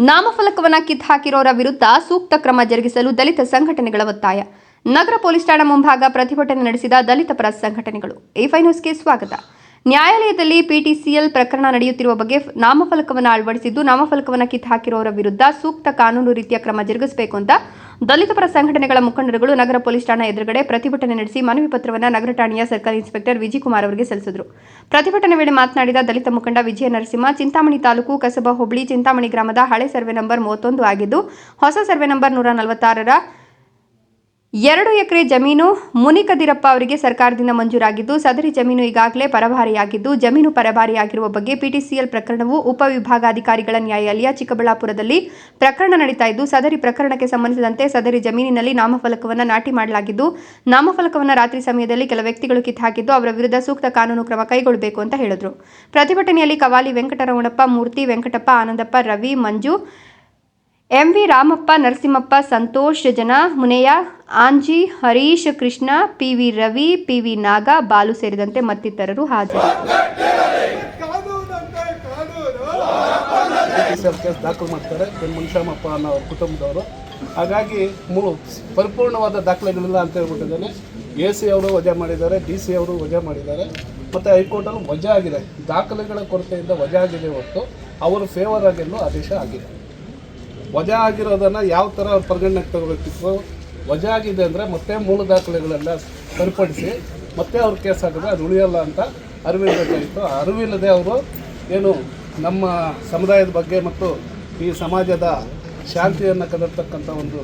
ನಾಮಫಲಕವನ್ನ ಕಿತ್ತಾಕಿರೋರ ವಿರುದ್ಧ ಸೂಕ್ತ ಕ್ರಮ ಜರುಗಿಸಲು ದಲಿತ ಸಂಘಟನೆಗಳ ಒತ್ತಾಯ. ನಗರ ಪೊಲೀಸ್ ಠಾಣಾ ಮುಂಭಾಗ ಪ್ರತಿಭಟನೆ ನಡೆಸಿದ ದಲಿತ ಪರ ಸಂಘಟನೆಗಳು. ಎ ನ್ಯೂಸ್ಗೆ ಸ್ವಾಗತ. ನ್ಯಾಯಾಲಯದಲ್ಲಿ ಪಿಟಿಸಿಎಲ್ ಪ್ರಕರಣ ನಡೆಯುತ್ತಿರುವ ಬಗ್ಗೆ ನಾಮಫಲಕವನ್ನು ಅಳವಡಿಸಿದ್ದು, ನಾಮಫಲಕವನ್ನು ಕಿತ್ತಾಕಿರೋರ ವಿರುದ್ಧ ಸೂಕ್ತ ಕಾನೂನು ರೀತಿಯ ಕ್ರಮ ಜರುಗಿಸಬೇಕು ಅಂತ ದಲಿತ ಪರ ಸಂಘಟನೆಗಳ ಮುಖಂಡರುಗಳು ನಗರ ಪೊಲೀಸ್ ಠಾಣಾ ಎದುರುಗಡೆ ಪ್ರತಿಭಟನೆ ನಡೆಸಿ ಮನವಿ ಪತ್ರವನ್ನು ನಗರ ಠಾಣೆಯ ಸರ್ಕಾರಿ ಇನ್ಸ್ಪೆಕ್ಟರ್ ವಿಜಯಕುಮಾರ್ ಅವರಿಗೆ ಸಲ್ಲಿಸಿದರು. ಪ್ರತಿಭಟನೆ ವೇಳೆ ಮಾತನಾಡಿದ ದಲಿತ ಮುಖಂಡ ವಿಜಯ ನರಸಿಂಹ, ಚಿಂತಾಮಣಿ ತಾಲೂಕು ಕಸಬಾ ಹೋಬಳಿ ಚಿಂತಾಮಣಿ ಗ್ರಾಮದ ಹಳೆ ಸರ್ವೆ ನಂಬರ್ ಮೂವತ್ತೊಂದು ಆಗಿದ್ದು, ಹೊಸ ಸರ್ವೆ ನಂಬರ್ ನೂರ ನಲವತ್ತಾರರ ಎರಡು ಎಕರೆ ಜಮೀನು ಮುನಿಕದಿರಪ್ಪ ಅವರಿಗೆ ಸರ್ಕಾರದಿಂದ ಮಂಜೂರಾಗಿದ್ದು, ಸದರಿ ಜಮೀನು ಈಗಾಗಲೇ ಪರಭಾರಿಯಾಗಿದ್ದು ಜಮೀನು ಪರಭಾರಿಯಾಗಿರುವ ಬಗ್ಗೆ ಪಿಟಿಸಿಎಲ್ ಪ್ರಕರಣವು ಉಪವಿಭಾಗಾಧಿಕಾರಿಗಳ ನ್ಯಾಯಾಲಯ ಚಿಕ್ಕಬಳ್ಳಾಪುರದಲ್ಲಿ ಪ್ರಕರಣ ನಡೀತಾ ಇದ್ದು, ಸದರಿ ಪ್ರಕರಣಕ್ಕೆ ಸಂಬಂಧಿಸಿದಂತೆ ಸದರಿ ಜಮೀನಿನಲ್ಲಿ ನಾಮಫಲಕವನ್ನು ನಾಟಿ ಮಾಡಲಾಗಿದ್ದು, ನಾಮಫಲಕವನ್ನು ರಾತ್ರಿ ಸಮಯದಲ್ಲಿ ಕೆಲ ವ್ಯಕ್ತಿಗಳು ಕಿತ್ತಾಕಿದ್ದು ಅವರ ವಿರುದ್ಧ ಸೂಕ್ತ ಕಾನೂನು ಕ್ರಮ ಕೈಗೊಳ್ಳಬೇಕು ಅಂತ ಹೇಳಿದರು. ಪ್ರತಿಭಟನೆಯಲ್ಲಿ ಕವಾಲಿ ವೆಂಕಟರಮಣಪ್ಪ, ಮೂರ್ತಿ ವೆಂಕಟಪ್ಪ, ಆನಂದಪ್ಪ, ರವಿ, ಮಂಜು ಎಂವಿ ರಾಮಪ್ಪ ನರಸಿಂಹಪ್ಪ ಸಂತೋಷ್ ಜನ ಮುನೆಯ Anji Harish Krishna P V Ravi P V Naga Balu ಸೇರಿದಂತೆ ಮತ್ತಿತರರು ಹಾಜರು. ಕಾನೂನಂತೆ ಕಾನೂನು. ಸರ್ ಕೇಸ್ ದಾಖಲು ಮಾಡ್ತಾರೆ. ಮುನಿಶಾಮಪ್ಪ ಅನ್ನೋ ಅವ್ರ ಕುಟುಂಬದವರು. ಹಾಗಾಗಿ ಮೂರು ಪರಿಪೂರ್ಣವಾದ ದಾಖಲೆಗಳಿಲ್ಲ ಅಂತ ಹೇಳ್ಬಿಟ್ಟಿದ್ದಾನೆ. ಎ ಸಿ ಅವರು ವಜಾ ಮಾಡಿದ್ದಾರೆ ಡಿ ಸಿ ಅವರು ವಜಾ ಮಾಡಿದ್ದಾರೆ. ಮತ್ತು ಹೈಕೋರ್ಟಲ್ಲೂ ವಜಾ ಆಗಿದೆ. ದಾಖಲೆಗಳ ಕೊರತೆಯಿಂದ ವಜಾ ಆಗಿದೆ ಹೊರತು ಅವರು ಫೇವರ್ ಆಗಿಲ್ಲೂ ಆದೇಶ ಆಗಿದೆ ವಜಾ ಆಗಿರೋದನ್ನು ಯಾವ ಥರ ಪರಿಗಣನೆಗೆ ತಗೋಬೇಕಿತ್ತು? ವಜಾ ಆಗಿದೆ ಅಂದರೆ ಮತ್ತೆ ಮೂಲ ದಾಖಲೆಗಳೆಲ್ಲ ಸರಿಪಡಿಸಿ ಮತ್ತೆ ಅವ್ರ ಕೇಸ್ ಹಾಕಿದ್ರೆ ಅದು ಉಳಿಯಲ್ಲ ಅಂತ ಅರಿವಿರಬೇಕಾಗಿತ್ತು ಅರಿವಿಲ್ಲದೆ ಅವರು ಏನು ನಮ್ಮ ಸಮುದಾಯದ ಬಗ್ಗೆ ಮತ್ತು ಈ ಸಮಾಜದ ಶಾಂತಿಯನ್ನು ಕದರ್ತಕ್ಕಂಥ ಒಂದು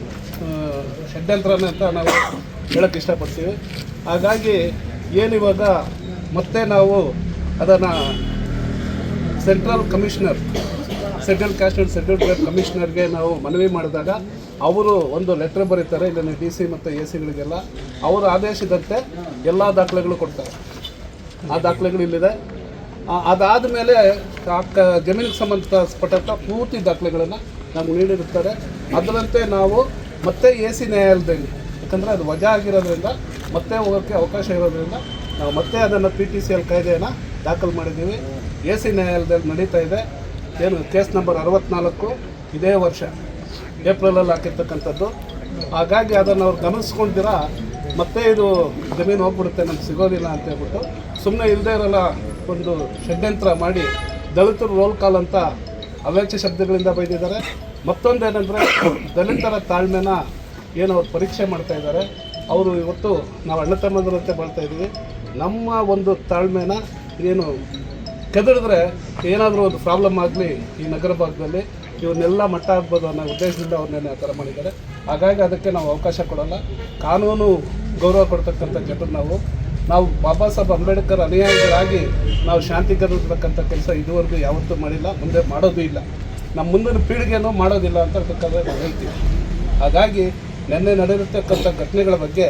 ಷಡ್ಯಂತ್ರನೇ ಅಂತ ನಾವು ಹೇಳೋಕ್ಕೆ ಇಷ್ಟಪಡ್ತೀವಿ. ಹಾಗಾಗಿ ಏನಿವಾಗ ಮತ್ತೆ ನಾವು ಅದನ್ನು central commissioner central caste and central tribe ಕಮಿಷನರ್ಗೆ ನಾವು ಮನವಿ ಮಾಡಿದಾಗ ಅವರು ಒಂದು ಲೆಟ್ರ್ ಬರೀತಾರೆ, ಇಲ್ಲಿನ ಡಿ ಸಿ ಮತ್ತು ಎ ಸಿಗಳಿಗೆಲ್ಲ ಅವರ ಆದೇಶದಂತೆ ಎಲ್ಲ ದಾಖಲೆಗಳು ಕೊಡ್ತಾರೆ. ಆ ದಾಖಲೆಗಳು ಇಲ್ಲಿದೆ. ಅದಾದ ಮೇಲೆ ಜಮೀನಿಗೆ ಸಂಬಂಧಪಟ್ಟಂಥ ಪೂರ್ತಿ ದಾಖಲೆಗಳನ್ನು ನಮ್ಗೆ ನೀಡಿರುತ್ತಾರೆ. ಅದರಂತೆ ನಾವು ಮತ್ತೆ ಎ ಸಿ ನ್ಯಾಯಾಲಯದಲ್ಲಿ, ಯಾಕಂದರೆ ಅದು ವಜಾ ಆಗಿರೋದ್ರಿಂದ, ಮತ್ತೆ ಹೋಗೋಕ್ಕೆ ಅವಕಾಶ ಇರೋದ್ರಿಂದ ನಾವು ಮತ್ತೆ ಅದನ್ನು ಪಿ ಟಿ ಸಿ ಎಲ್ ಕಾಯ್ದೆಯನ್ನು ದಾಖಲು ಮಾಡಿದ್ದೀವಿ. ಎ ಸಿ ನ್ಯಾಯಾಲಯದಲ್ಲಿ ನಡೀತಾ ಇದೆ. ಏನು, ಕೇಸ್ ನಂಬರ್ ಅರವತ್ನಾಲ್ಕು, ಇದೇ ವರ್ಷ, ಏಪ್ರಿಲಲ್ಲಿ ಹಾಕಿರ್ತಕ್ಕಂಥದ್ದು. ಹಾಗಾಗಿ ಅದನ್ನು ಅವ್ರು ಗಮನಿಸ್ಕೊಂಡಿರ ಮತ್ತೆ ಇದು ಜಮೀನು ಹೋಗ್ಬಿಡುತ್ತೆ, ನಮ್ಗೆ ಸಿಗೋದಿಲ್ಲ ಅಂತ ಹೇಳ್ಬಿಟ್ಟು ಸುಮ್ಮನೆ ಇಲ್ಲದೇ ಇರೋಲ್ಲ ಒಂದು ಷಡ್ಯಂತ್ರ ಮಾಡಿ ದಲಿತರು ರೋಲ್ ಕಾಲ್ ಅಂತ ಅವ್ಯಾಚ್ಯ ಶಬ್ದಗಳಿಂದ ಬೈದಿದ್ದಾರೆ. ಮತ್ತೊಂದೇನೆಂದರೆ, ದಲಿತರ ತಾಳ್ಮೆನ ಏನು ಅವ್ರು ಪರೀಕ್ಷೆ ಮಾಡ್ತಾ ಇದ್ದಾರೆ, ಅವರು ಇವತ್ತು ನಾವು ಅಣ್ಣ ತಮ್ಮದರಂತೆ ಬಾಳ್ತಾ ಇದ್ದೀವಿ. ನಮ್ಮ ಒಂದು ತಾಳ್ಮೆನ ಏನು ಕೆದರಿದ್ರೆ ಏನಾದರೂ ಒಂದು ಪ್ರಾಬ್ಲಮ್ ಆಗಲಿ ಈ ನಗರ ಭಾಗದಲ್ಲಿ, ಇವನ್ನೆಲ್ಲ ಮಟ್ಟ ಆಗ್ಬೋದು ಅನ್ನೋ ಉದ್ದೇಶದಿಂದ ಅವ್ರನ್ನೇ ಆ ಥರ ಮಾಡಿದ್ದಾರೆ. ಹಾಗಾಗಿ ಅದಕ್ಕೆ ನಾವು ಅವಕಾಶ ಕೊಡೋಲ್ಲ. ಕಾನೂನು ಗೌರವ ಕೊಡ್ತಕ್ಕಂಥ ಜನರು ನಾವು. ನಾವು ಬಾಬಾ ಸಾಹೇಬ್ ಅಂಬೇಡ್ಕರ್ ಅನುಯಾಯಿಗಳಾಗಿ ನಾವು ಶಾಂತಿ ಕದರ್ತಕ್ಕಂಥ ಕೆಲಸ ಇದುವರೆಗೂ ಯಾವತ್ತೂ ಮಾಡಿಲ್ಲ, ಮುಂದೆ ಮಾಡೋದು ಇಲ್ಲ. ನಮ್ಮ ಮುಂದಿನ ಪೀಳಿಗೆನೂ ಮಾಡೋದಿಲ್ಲ ಅಂತ ಬೇಕಾದ್ರೆ ನಾವು ಹೇಳ್ತೀವಿ. ಹಾಗಾಗಿ ನಿನ್ನೆ ನಡೆದಿರ್ತಕ್ಕಂಥ ಘಟನೆಗಳ ಬಗ್ಗೆ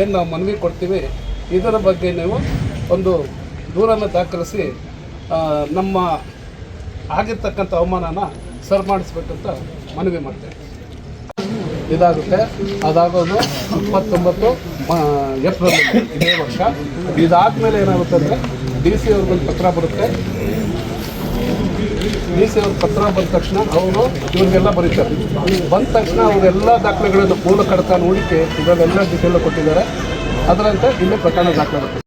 ಏನು ನಾವು ಮನವಿ ಕೊಡ್ತೀವಿ, ಇದರ ಬಗ್ಗೆ ನೀವು ಒಂದು ದೂರನ್ನು ದಾಖಲಿಸಿ ನಮ್ಮ ಆಗಿರ್ತಕ್ಕಂಥ ಅವಮಾನನ ಸರ್ ಮಾಡಿಸ್ಬೇಕಂತ ಮನವಿ ಮಾಡ್ತೇವೆ ಇದಾಗುತ್ತೆ. ಅದಾಗೋದು ಇಪ್ಪತ್ತೊಂಬತ್ತು ಏಪ್ರಿಲ್ ಇದೇ ವರ್ಷ. ಇದಾದಮೇಲೆ ಏನಾಗುತ್ತೆ ಅಂದರೆ ಡಿ ಸಿ ಅವ್ರಿಗೊಂದು ಪತ್ರ ಬರುತ್ತೆ. ಡಿ ಸಿ ಅವ್ರ ಪತ್ರ ಬಂದ ತಕ್ಷಣ ಅವರು ಇವ್ರಿಗೆಲ್ಲ ಬರೀತಾರೆ. ಬಂದ ತಕ್ಷಣ ಅವರೆಲ್ಲ ದಾಖಲೆಗಳನ್ನು ಪೂರ್ಣ ಕಡತ ನೋಡಿಕೆ ಇವಾಗೆಲ್ಲ ಡೀಟೇಲ್ ಕೊಟ್ಟಿದ್ದಾರೆ. ಅದರಂತೆ ಇಲ್ಲೇ ಪ್ರಕರಣ ದಾಖಲಾಗುತ್ತೆ.